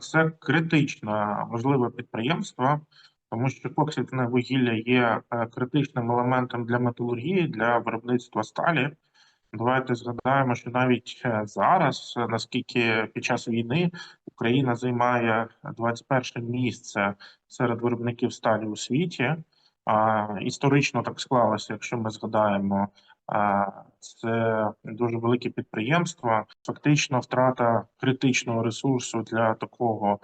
Це критично важливе підприємство, тому що коксівне вугілля є е, критичним елементом для металургії, для виробництва сталі. Давайте згадаємо, що навіть е, зараз, е, наскільки під час війни Україна займає 21 місце серед виробників сталі у світі. А, історично так склалося, якщо ми згадаємо, це дуже велике підприємство. Фактично, втрата критичного ресурсу для такого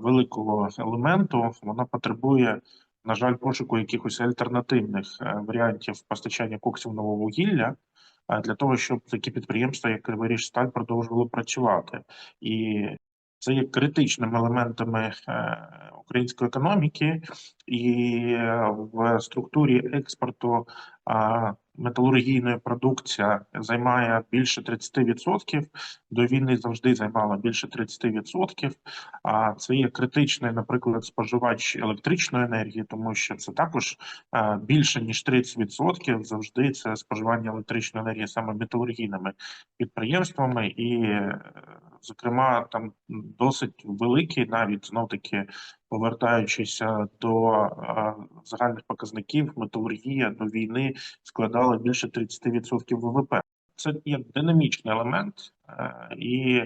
великого елементу вона потребує, на жаль, пошуку якихось альтернативних е, варіантів постачання коксівного вугілля. Для того щоб такі підприємства, як Криворіжсталь, продовжували працювати, і це є критичними елементами е, української економіки, і е, в структурі експорту металургійної продукція займає більше 30%. До війни завжди займала більше 30%. А це є критичний, наприклад, споживач електричної енергії, тому що це також більше ніж 30% завжди це споживання електричної енергії саме металургійними підприємствами, і, е, зокрема, там досить великий, навіть знов таки повертаючися до е, загальних показників, металургія до війни складала більше 30% ВВП. Це є динамічний елемент, е, і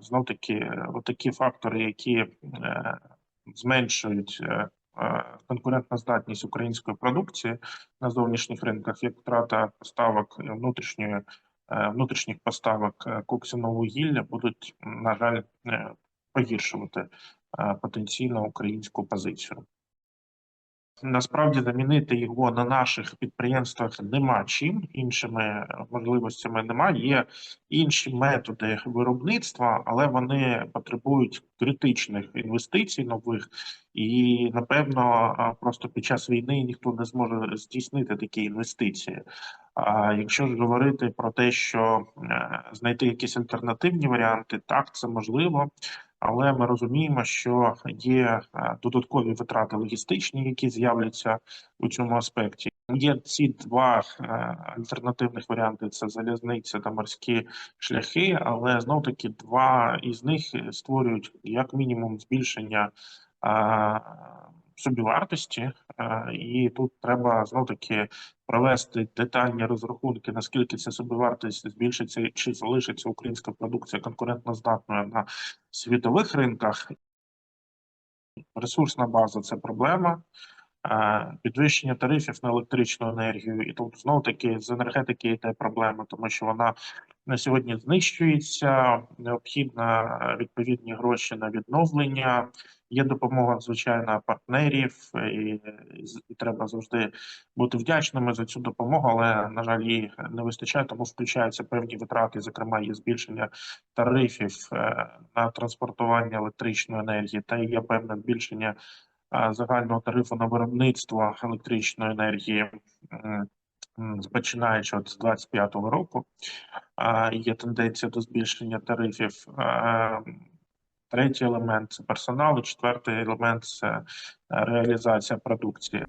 знов таки такі фактори, які е, зменшують е, е, конкурентна здатність української продукції на зовнішніх ринках, як втрата поставок внутрішньої е, внутрішніх поставок е, коксяного вугілля, будуть на жаль е, погіршувати е, потенційно українську позицію. Насправді замінити його на наших підприємствах нема чим, іншими можливостями немає. Є інші методи виробництва, але вони потребують критичних інвестицій нових, і напевно просто під час війни ніхто не зможе здійснити такі інвестиції. А якщо ж говорити про те, що е, знайти якісь альтернативні варіанти, так це можливо. Але ми розуміємо, що є е, додаткові витрати логістичні, які з'являться у цьому аспекті. Є ці два е, альтернативних варіанти: це залізниця та морські шляхи. Але знов таки два із них створюють як мінімум збільшення е, собівартості, і тут треба знов таки провести детальні розрахунки, наскільки ця собівартість збільшиться, чи залишиться українська продукція конкурентноздатною на світових ринках. Ресурсна база це проблема. Підвищення тарифів на електричну енергію, і тут знов таки з енергетики йде проблема, тому що вона на сьогодні знищується. Необхідно відповідні гроші на відновлення. Є допомога звичайно партнерів, і, і треба завжди бути вдячними за цю допомогу, але на жаль, її не вистачає, тому включаються певні витрати. Зокрема, є збільшення тарифів е, на транспортування електричної енергії, та є певне збільшення е, загального тарифу на виробництво електричної енергії. Починаючи от з 25-го року, є тенденція до збільшення тарифів. Третій елемент це персонал, четвертий елемент це е, реалізація продукції.